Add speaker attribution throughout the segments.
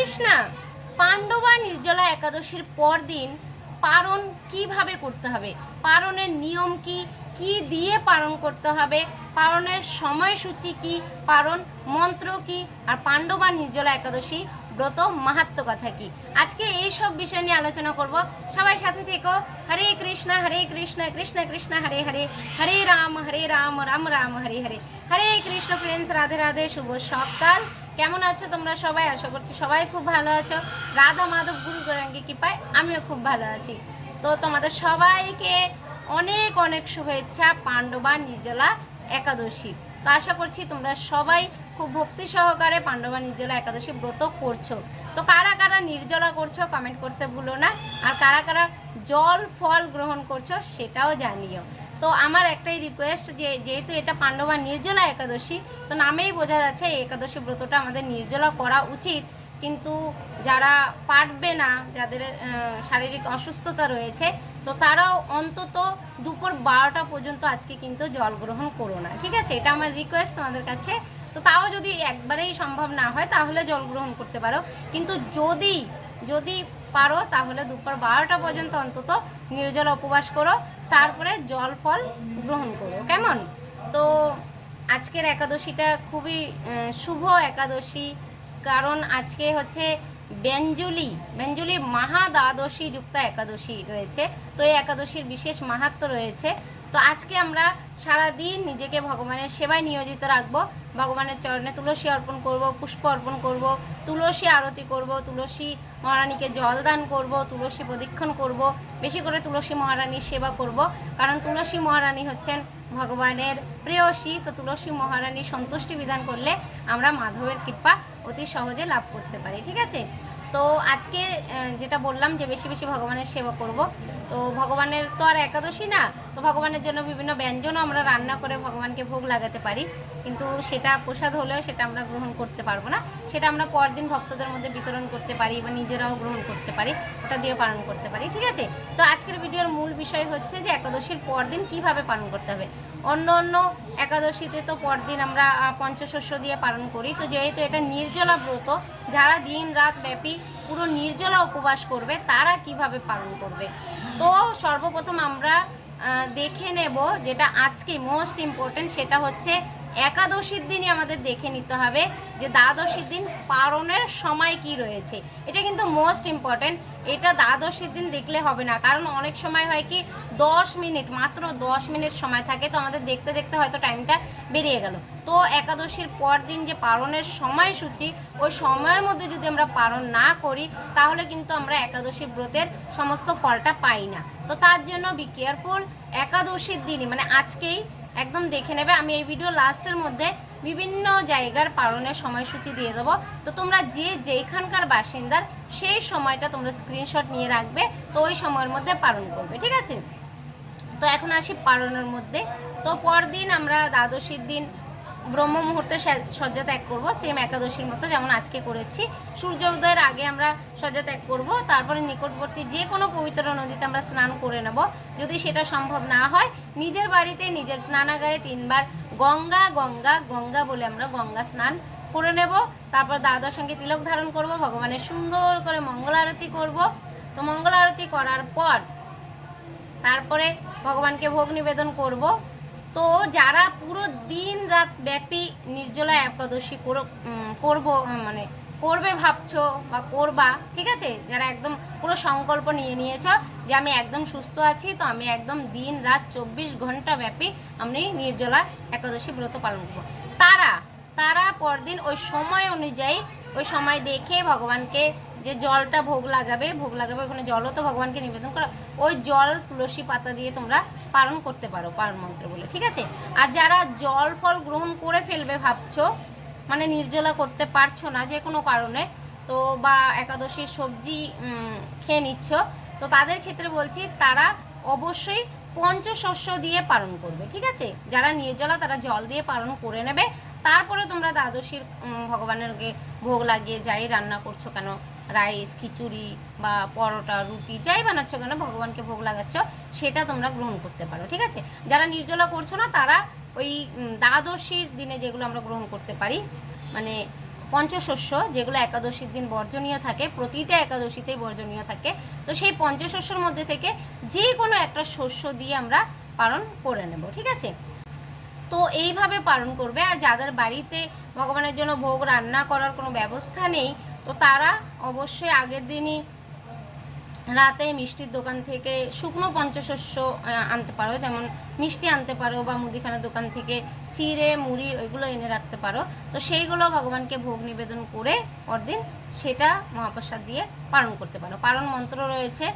Speaker 1: কৃষ্ণা পাণ্ডবা নির্জলা একাদশীর পর দিন পারণ কিভাবে করতে হবে পারণের নিয়ম কি কি দিয়ে পালন করতে হবে পারণের সময়সূচি কি পারণ মন্ত্র কি আর পাণ্ডবা নির্জলা একাদশী ব্রত মাহাত্ম কথা কি আজকে এই সব বিষয় নিয়ে আলোচনা করব সবাই সাথে থেকো হরে কৃষ্ণ হরে কৃষ্ণ কৃষ্ণ কৃষ্ণ হরে হরে হরে রাম হরে রাম রাম রাম হরে হরে হরে কৃষ্ণ ফ্রেন্ডস রাধে রাধে শুভ সকাল কেমন আছো তোমরা সবাই আশা করছি সবাই খুব ভালো আছো রাধা মাধব গুরু গৌরাঙ্গে কৃপায় আমিও খুব ভালো আছি তো তোমাদের সবাইকে অনেক অনেক শুভেচ্ছা পাণ্ডবা নির্জলা একাদশী তো আশা করছি তোমরা সবাই খুব ভক্তি সহকারে পাণ্ডবা নির্জলা একাদশী ব্রত করছো তো কারা কারা নির্জলা করছো কমেন্ট করতে ভুলো না আর কারা কারা জল ফল গ্রহণ করছো সেটাও জানিও তো আমার একটাই রিকোয়েস্ট যে যেহেতু এটা পাণ্ডবা নির্জলা একাদশী তো নামেই বোঝা যাচ্ছে এই একাদশী ব্রতটা আমাদের নির্জলা করা উচিত কিন্তু যারা পারবে না যাদের শারীরিক অসুস্থতা রয়েছে তো তারাও অন্তত দুপুর বারোটা পর্যন্ত আজকে কিন্তু জল গ্রহণ করো না ঠিক আছে এটা আমার রিকোয়েস্ট তোমাদের কাছে তো তাও যদি একবারেই সম্ভব না হয় তাহলে জল গ্রহণ করতে পারো কিন্তু যদি যদি পারো তাহলে দুপুর বারোটা পর্যন্ত অন্তত নির্জল উপবাস করো তারপরে জল ফল গ্রহণ করো কেমন তো আজকের একাদশীটা খুবই শুভ একাদশী কারণ আজকে হচ্ছে বেঞ্জুলি বেঞ্জুলি মহা দ্বাদশী যুক্ত একাদশী রয়েছে তো এই একাদশীর বিশেষ মাহাত্ম রয়েছে তো আজকে আমরা সারা দিন নিজেকে ভগবানের সেবায় নিয়োজিত রাখব ভগবানের চরণে তুলসী অর্পণ করব পুষ্প অর্পণ করব তুলসী আরতি করব তুলসী মহারানীকে জল দান করব তুলসী প্রদীক্ষণ করব বেশি করে তুলসী মহারানীর সেবা করব কারণ তুলসী মহারানী হচ্ছেন ভগবানের প্রেয়সী তো তুলসী মহারানী সন্তুষ্টি বিধান করলে আমরা মাধবের কৃপা অতি সহজে লাভ করতে পারি ঠিক আছে তো আজকে যেটা বললাম যে বেশি বেশি ভগবানের সেবা করব তো ভগবানের তো আর একাদশী না তো ভগবানের জন্য বিভিন্ন ব্যঞ্জনও আমরা রান্না করে ভগবানকে ভোগ লাগাতে পারি কিন্তু সেটা প্রসাদ হলেও সেটা আমরা গ্রহণ করতে পারবো না সেটা আমরা পরদিন ভক্তদের মধ্যে বিতরণ করতে পারি বা নিজেরাও গ্রহণ করতে পারি ওটা দিয়ে পালন করতে পারি ঠিক আছে তো আজকের ভিডিওর মূল বিষয় হচ্ছে যে একাদশীর পরদিন কিভাবে পালন করতে হবে অন্য অন্য একাদশীতে তো পরদিন আমরা পঞ্চশস্য দিয়ে পালন করি তো যেহেতু এটা নির্জলা ব্রত যারা দিন রাত ব্যাপী পুরো নির্জলা উপবাস করবে তারা কিভাবে পালন করবে তো সর্বপ্রথম আমরা দেখে নেব যেটা আজকে মোস্ট ইম্পর্টেন্ট সেটা হচ্ছে একাদশীর দিনই আমাদের দেখে নিতে হবে যে দ্বাদশীর দিন পালনের সময় কি রয়েছে এটা কিন্তু মোস্ট ইম্পর্টেন্ট এটা দ্বাদশীর দিন দেখলে হবে না কারণ অনেক সময় হয় কি দশ মিনিট মাত্র দশ মিনিট সময় থাকে তো আমাদের দেখতে দেখতে হয়তো টাইমটা বেরিয়ে গেল তো একাদশীর পর দিন যে পালনের সময়সূচি ওই সময়ের মধ্যে যদি আমরা পালন না করি তাহলে কিন্তু আমরা একাদশী ব্রতের সমস্ত ফলটা পাই না তো তার জন্য বি কেয়ারফুল একাদশীর দিনই মানে আজকেই একদম দেখে নেবে আমি এই ভিডিও লাস্টের মধ্যে বিভিন্ন জায়গার পালনের সময়সূচি দিয়ে দেবো তো তোমরা যে যেখানকার বাসিন্দার সেই সময়টা তোমরা স্ক্রিনশট নিয়ে রাখবে তো ওই সময়ের মধ্যে পালন করবে ঠিক আছে তো এখন আসি পারণের মধ্যে তো পরদিন আমরা দ্বাদশীর দিন ব্রহ্ম মুহূর্তে শয্যা ত্যাগ করব সেম একাদশীর মতো যেমন আজকে করেছি সূর্য উদয়ের আগে আমরা শয্যা ত্যাগ করব তারপরে নিকটবর্তী যে কোনো পবিত্র নদীতে আমরা স্নান করে নেব যদি সেটা সম্ভব না হয় নিজের বাড়িতে নিজের স্নানাগারে তিনবার গঙ্গা গঙ্গা গঙ্গা বলে আমরা গঙ্গা স্নান করে নেব তারপর দাদার সঙ্গে তিলক ধারণ করব ভগবানের সুন্দর করে মঙ্গল আরতি করব তো মঙ্গল আরতি করার পর তারপরে ভগবানকে ভোগ নিবেদন করব তো যারা পুরো দিন রাত ব্যাপী নির্জলা একাদশী করব মানে করবে ভাবছ বা করবা ঠিক আছে যারা একদম পুরো সংকল্প নিয়ে নিয়েছ যে আমি একদম সুস্থ আছি তো আমি একদম দিন রাত চব্বিশ ঘন্টা ব্যাপী আমি নির্জলা একাদশী ব্রত পালন করব তারা তারা পরদিন ওই সময় অনুযায়ী ওই সময় দেখে ভগবানকে যে জলটা ভোগ লাগাবে ভোগ লাগাবে ওখানে জলও তো ভগবানকে নিবেদন করা ওই জল তুলসী পাতা দিয়ে তোমরা পালন করতে পারো পালন মন্ত্র বলে ঠিক আছে আর যারা জল ফল গ্রহণ করে ফেলবে ভাবছো মানে নির্জলা করতে পারছো না যে কোনো কারণে তো বা একাদশীর সবজি খেয়ে নিচ্ছ তো তাদের ক্ষেত্রে বলছি তারা অবশ্যই পঞ্চশস্য দিয়ে পালন করবে ঠিক আছে যারা নির্জলা তারা জল দিয়ে পালন করে নেবে তারপরে তোমরা দ্বাদশীর ভগবানের ভোগ লাগিয়ে যাই রান্না করছো কেন রাইস খিচুড়ি বা পরোটা রুটি যাই বানাচ্ছ কেন ভগবানকে ভোগ লাগাচ্ছ সেটা তোমরা গ্রহণ করতে পারো ঠিক আছে যারা নির্জলা করছো না তারা ওই দ্বাদশীর দিনে যেগুলো আমরা গ্রহণ করতে পারি মানে পঞ্চশস্য যেগুলো একাদশীর দিন বর্জনীয় থাকে প্রতিটা একাদশীতেই বর্জনীয় থাকে তো সেই পঞ্চশস্যর মধ্যে থেকে যে কোনো একটা শস্য দিয়ে আমরা পালন করে নেব ঠিক আছে তো এইভাবে পালন করবে আর যাদের বাড়িতে ভগবানের জন্য ভোগ রান্না করার কোনো ব্যবস্থা নেই তো তারা অবশ্যই আগের দিনই রাতে মিষ্টির দোকান থেকে শুকনো পঞ্চশস্য আনতে পারো যেমন মিষ্টি আনতে পারো বা মুদিখানার দোকান থেকে চিড়ে মুড়ি ওইগুলো এনে রাখতে পারো তো সেইগুলো ভগবানকে ভোগ নিবেদন করে পরদিন সেটা মহাপ্রসাদ দিয়ে পালন করতে পারো পালন মন্ত্র রয়েছে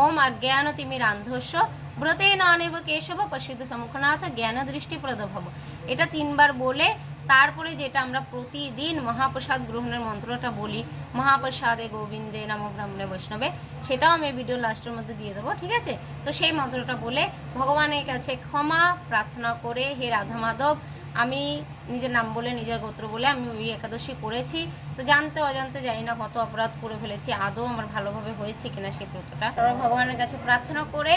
Speaker 1: ওম আজ্ঞান তিমি রান্ধস্য ব্রতেনানেব কেশব প্রসিদ্ধ সমুখনাথ জ্ঞান দৃষ্টি প্রদভব এটা তিনবার বলে তারপরে যেটা আমরা প্রতিদিন মহাপ্রসাদ গ্রহণের মন্ত্রটা বলি মহাপ্রসাদে গোবিন্দে নাম ব্রাহ্মণে বৈষ্ণবে সেটাও আমি ভিডিও লাস্টের মধ্যে দিয়ে দেবো ঠিক আছে তো সেই মন্ত্রটা বলে ভগবানের কাছে ক্ষমা প্রার্থনা করে হে রাধা মাধব আমি নিজের নাম বলে নিজের গোত্র বলে আমি ওই একাদশী করেছি তো জানতে অজান্তে জানি না কত অপরাধ করে ফেলেছি আদৌ আমার ভালোভাবে হয়েছে কিনা সেই ব্রতটা ভগবানের কাছে প্রার্থনা করে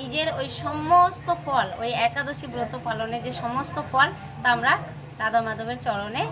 Speaker 1: নিজের ওই সমস্ত ফল ওই একাদশী ব্রত পালনে যে সমস্ত ফল তা আমরা দাদা মাধবের চরণে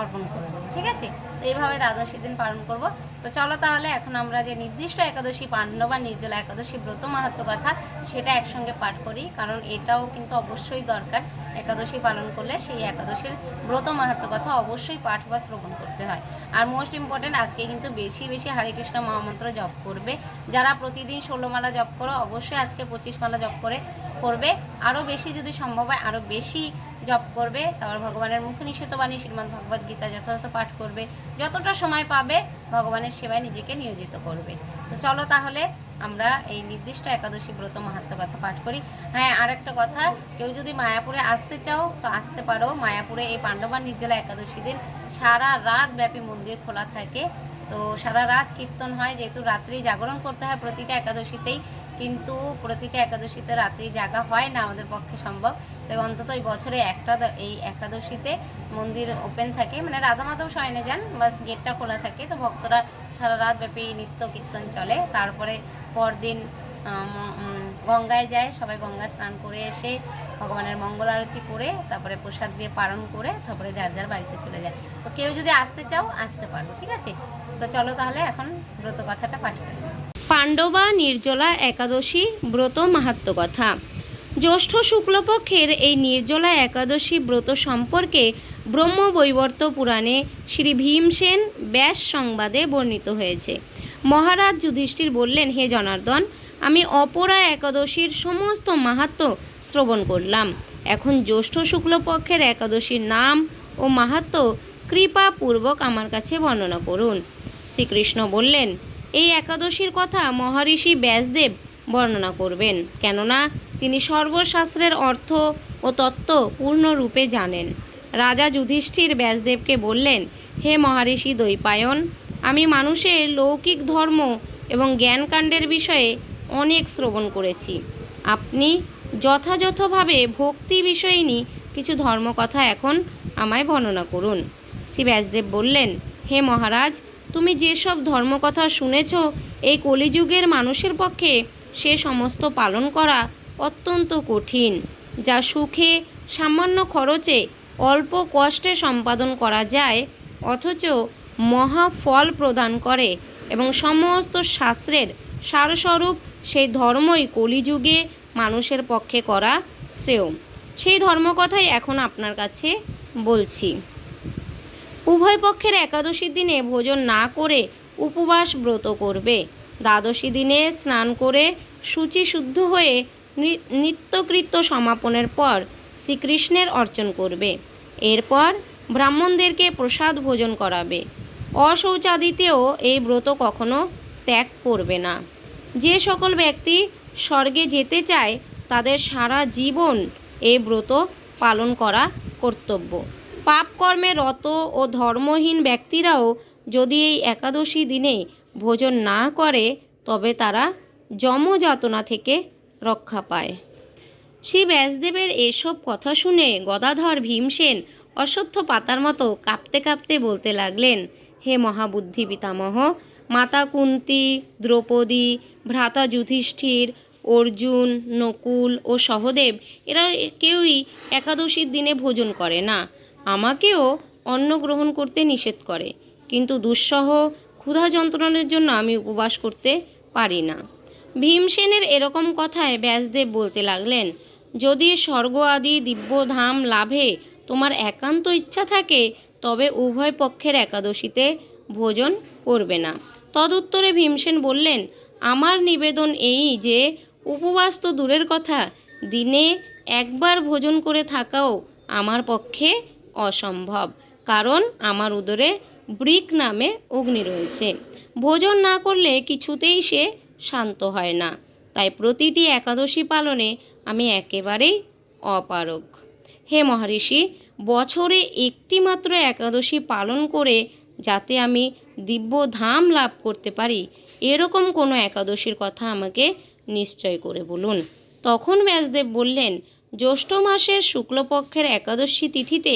Speaker 1: অর্পণ করব ঠিক আছে তো এইভাবে দ্বাদশী দিন পালন করব তো চলো তাহলে এখন আমরা যে নির্দিষ্ট একাদশী পাণ্ডব বা নির্জলা একাদশী ব্রত মাহাত্ম কথা সেটা একসঙ্গে পাঠ করি কারণ এটাও কিন্তু অবশ্যই দরকার একাদশী পালন করলে সেই একাদশীর ব্রত মাহাত্ম কথা অবশ্যই পাঠ বা শ্রবণ করতে হয় আর মোস্ট ইম্পর্টেন্ট আজকে কিন্তু বেশি বেশি হরে কৃষ্ণ মহামন্ত্র জপ করবে যারা প্রতিদিন ষোলো মালা জপ করো অবশ্যই আজকে পঁচিশ মালা জপ করে করবে আরও বেশি যদি সম্ভব হয় আরও বেশি জপ করবে তারপর ভগবানের মুখ নিষেধ বাণী শ্রীমদ ভগবদ গীতা যথাযথ পাঠ করবে যতটা সময় পাবে ভগবানের সেবায় নিজেকে নিয়োজিত করবে তো চলো তাহলে আমরা এই নির্দিষ্ট একাদশী ব্রত মাহাত্ম কথা পাঠ করি হ্যাঁ আর একটা কথা কেউ যদি মায়াপুরে আসতে চাও তো আসতে পারো মায়াপুরে এই পাণ্ডবান নির্জলা একাদশী দিন সারা রাত ব্যাপী মন্দির খোলা থাকে তো সারা রাত কীর্তন হয় যেহেতু রাত্রি জাগরণ করতে হয় প্রতিটা একাদশীতেই কিন্তু প্রতিটা একাদশীতে রাত্রি জাগা হয় না আমাদের পক্ষে সম্ভব তো অন্তত এই বছরে একটা এই একাদশীতে মন্দির ওপেন থাকে মানে রাধা মাধব শয়নে যান বাস গেটটা খোলা থাকে তো ভক্তরা সারা রাত ব্যাপী নিত্য কীর্তন চলে তারপরে পরদিন গঙ্গায় যায় সবাই গঙ্গা স্নান করে এসে ভগবানের মঙ্গল আরতি করে তারপরে প্রসাদ দিয়ে পালন করে তারপরে যার যার বাড়িতে চলে যায় তো কেউ যদি আসতে চাও আসতে পারো ঠিক আছে তো চলো তাহলে এখন ব্রত কথাটা পাঠ করি
Speaker 2: পাণ্ডবা নির্জলা একাদশী ব্রত মাহাত্ম কথা জ্যৈষ্ঠ শুক্লপক্ষের এই নির্জলা একাদশী ব্রত সম্পর্কে ব্রহ্মবৈবর্ত পুরাণে শ্রী ভীমসেন ব্যাস সংবাদে বর্ণিত হয়েছে মহারাজ যুধিষ্ঠির বললেন হে জনার্দন আমি অপরা একাদশীর সমস্ত মাহাত্ম শ্রবণ করলাম এখন জ্যৈষ্ঠ শুক্লপক্ষের একাদশীর নাম ও মাহাত্ম কৃপাপূর্বক আমার কাছে বর্ণনা করুন শ্রীকৃষ্ণ বললেন এই একাদশীর কথা মহর্ষি ব্যাসদেব বর্ণনা করবেন কেননা তিনি সর্বশাস্ত্রের অর্থ ও তত্ত্ব পূর্ণরূপে জানেন রাজা যুধিষ্ঠির ব্যাসদেবকে বললেন হে মহারিষি দৈপায়ন আমি মানুষের লৌকিক ধর্ম এবং জ্ঞানকাণ্ডের বিষয়ে অনেক শ্রবণ করেছি আপনি যথাযথভাবে ভক্তি বিষয়িনী কিছু ধর্মকথা এখন আমায় বর্ণনা করুন শ্রী ব্যাসদেব বললেন হে মহারাজ তুমি যেসব ধর্মকথা শুনেছ এই কলিযুগের মানুষের পক্ষে সে সমস্ত পালন করা অত্যন্ত কঠিন যা সুখে সামান্য খরচে অল্প কষ্টে সম্পাদন করা যায় অথচ মহা ফল প্রদান করে এবং সমস্ত শাস্ত্রের সারস্বরূপ সেই ধর্মই কলিযুগে মানুষের পক্ষে করা শ্রেয় সেই ধর্মকথাই এখন আপনার কাছে বলছি উভয় পক্ষের একাদশী দিনে ভোজন না করে উপবাস ব্রত করবে দ্বাদশী দিনে স্নান করে সূচি শুদ্ধ হয়ে নিত্যকৃত্য সমাপনের পর শ্রীকৃষ্ণের অর্চন করবে এরপর ব্রাহ্মণদেরকে প্রসাদ ভোজন করাবে অশৌচাদিতেও এই ব্রত কখনো ত্যাগ করবে না যে সকল ব্যক্তি স্বর্গে যেতে চায় তাদের সারা জীবন এই ব্রত পালন করা কর্তব্য পাপকর্মে রত ও ধর্মহীন ব্যক্তিরাও যদি এই একাদশী দিনে ভোজন না করে তবে তারা যমযাতনা থেকে রক্ষা পায় শ্রী ব্যাসদেবের এসব কথা শুনে গদাধর ভীমসেন অসত্য পাতার মতো কাঁপতে কাঁপতে বলতে লাগলেন হে মহাবুদ্ধি পিতামহ মাতা কুন্তি দ্রৌপদী ভ্রাতা যুধিষ্ঠির অর্জুন নকুল ও সহদেব এরা কেউই একাদশীর দিনে ভোজন করে না আমাকেও অন্ন গ্রহণ করতে নিষেধ করে কিন্তু দুঃসহ ক্ষুধা যন্ত্রণার জন্য আমি উপবাস করতে পারি না ভীমসেনের এরকম কথায় ব্যাসদেব বলতে লাগলেন যদি স্বর্গ আদি দিব্যধাম লাভে তোমার একান্ত ইচ্ছা থাকে তবে উভয় পক্ষের একাদশীতে ভোজন করবে না তদুত্তরে ভীমসেন বললেন আমার নিবেদন এই যে উপবাস তো দূরের কথা দিনে একবার ভোজন করে থাকাও আমার পক্ষে অসম্ভব কারণ আমার উদরে ব্রিক নামে অগ্নি রয়েছে ভোজন না করলে কিছুতেই সে শান্ত হয় না তাই প্রতিটি একাদশী পালনে আমি একেবারেই অপারগ হে মহর্ষি বছরে একটি মাত্র একাদশী পালন করে যাতে আমি দিব্য ধাম লাভ করতে পারি এরকম কোনো একাদশীর কথা আমাকে নিশ্চয় করে বলুন তখন ব্যাসদেব বললেন জ্যৈষ্ঠ মাসের শুক্লপক্ষের একাদশী তিথিতে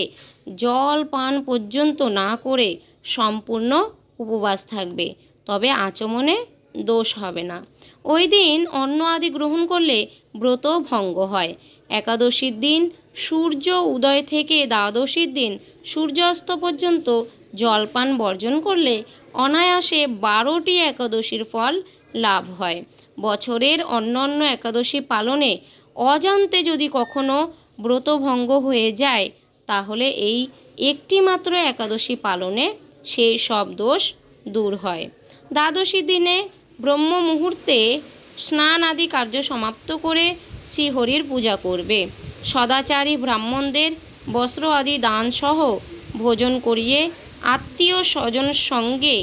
Speaker 2: জল পান পর্যন্ত না করে সম্পূর্ণ উপবাস থাকবে তবে আচমনে দোষ হবে না ওই দিন অন্ন আদি গ্রহণ করলে ব্রত ভঙ্গ হয় একাদশীর দিন সূর্য উদয় থেকে দ্বাদশীর দিন সূর্যাস্ত পর্যন্ত জলপান বর্জন করলে অনায়াসে বারোটি একাদশীর ফল লাভ হয় বছরের অন্যান্য একাদশী পালনে অজান্তে যদি কখনো ব্রতভঙ্গ হয়ে যায় তাহলে এই একটি মাত্র একাদশী পালনে সেই সব দোষ দূর হয় দ্বাদশী দিনে ব্রহ্ম মুহূর্তে স্নান আদি কার্য সমাপ্ত করে শ্রীহরির পূজা করবে সদাচারী ব্রাহ্মণদের বস্ত্র আদি দানসহ ভোজন করিয়ে আত্মীয় স্বজন সঙ্গে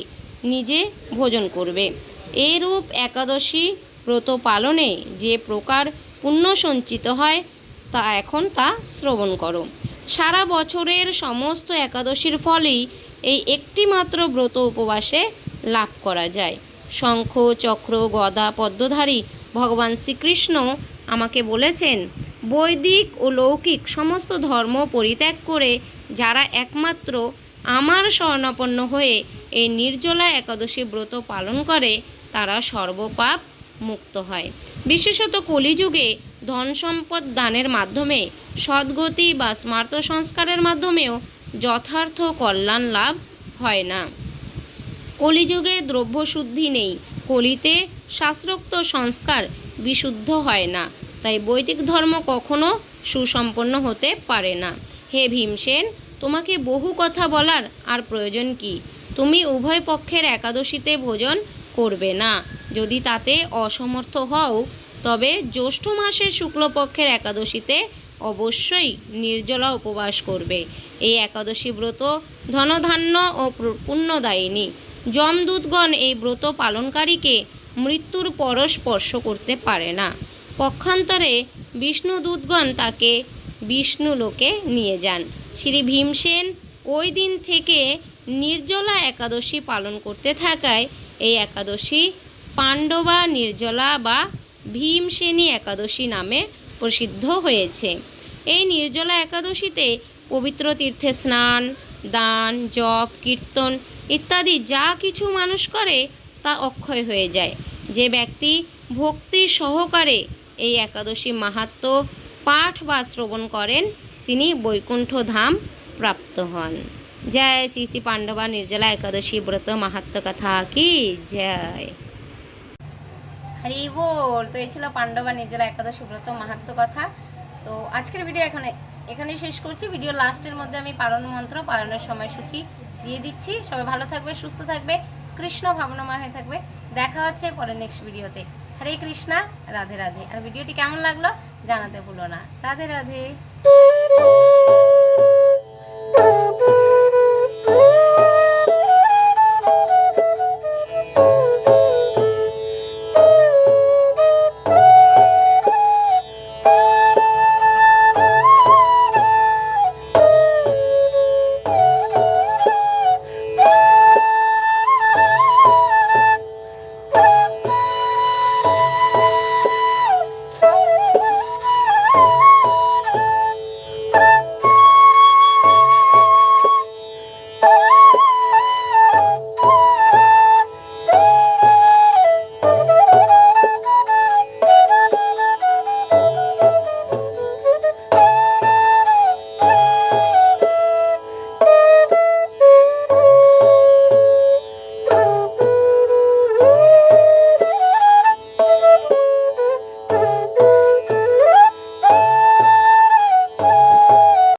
Speaker 2: নিজে ভোজন করবে এরূপ একাদশী ব্রত পালনে যে প্রকার পুণ্য সঞ্চিত হয় তা এখন তা শ্রবণ করো সারা বছরের সমস্ত একাদশীর ফলেই এই একটি মাত্র ব্রত উপবাসে লাভ করা যায় শঙ্খ চক্র গদা পদ্মধারী ভগবান শ্রীকৃষ্ণ আমাকে বলেছেন বৈদিক ও লৌকিক সমস্ত ধর্ম পরিত্যাগ করে যারা একমাত্র আমার স্বর্ণাপন্ন হয়ে এই নির্জলা একাদশী ব্রত পালন করে তারা সর্বপাপ মুক্ত হয় বিশেষত কলিযুগে ধন সম্পদ দানের মাধ্যমে সদ্গতি বা স্মার্ত সংস্কারের মাধ্যমেও যথার্থ কল্যাণ লাভ হয় না কলিযুগে দ্রব্যশুদ্ধি নেই কলিতে শাস্ত্রোক্ত সংস্কার বিশুদ্ধ হয় না তাই বৈদিক ধর্ম কখনো সুসম্পন্ন হতে পারে না হে ভীমসেন তোমাকে বহু কথা বলার আর প্রয়োজন কি তুমি উভয় পক্ষের একাদশীতে ভোজন করবে না যদি তাতে অসমর্থ হও তবে জ্যৈষ্ঠ মাসের শুক্লপক্ষের একাদশীতে অবশ্যই নির্জলা উপবাস করবে এই একাদশী ব্রত ধনধান্য ও পুণ্যদায়িনী যমদূতগণ এই ব্রত পালনকারীকে মৃত্যুর পর স্পর্শ করতে পারে না পক্ষান্তরে বিষ্ণু দূতগণ তাকে লোকে নিয়ে যান শ্রী ভীমসেন ওই দিন থেকে নির্জলা একাদশী পালন করতে থাকায় এই একাদশী পাণ্ডবা নির্জলা বা ভীমসেনী একাদশী নামে প্রসিদ্ধ হয়েছে এই নির্জলা একাদশীতে পবিত্র তীর্থে স্নান দান জপ কীর্তন ইত্যাদি যা কিছু মানুষ করে তা অক্ষয় হয়ে যায় যে ব্যক্তি ভক্তি সহকারে এই একাদশী মাহাত্ম পাঠ বা শ্রবণ করেন তিনি বৈকুণ্ঠ ধাম প্রাপ্ত হন জয় শ্রী শ্রী পাণ্ডবা নির্জলা একাদশী ব্রত মাহাত্ম কথা কি জয়
Speaker 1: হরি বল তো এই ছিল পাণ্ডবা নির্জলা একাদশী ব্রত মাহাত্ম কথা তো আজকের ভিডিও এখানে এখানে শেষ করছি ভিডিও লাস্টের মধ্যে আমি পালন মন্ত্র পালনের সূচি দিয়ে দিচ্ছি সবাই ভালো থাকবে সুস্থ থাকবে কৃষ্ণ ভাবনামা হয়ে থাকবে দেখা হচ্ছে পরে নেক্সট ভিডিওতে হরে কৃষ্ণা রাধে রাধে আর ভিডিওটি কেমন লাগলো জানাতে ভুলো না রাধে রাধে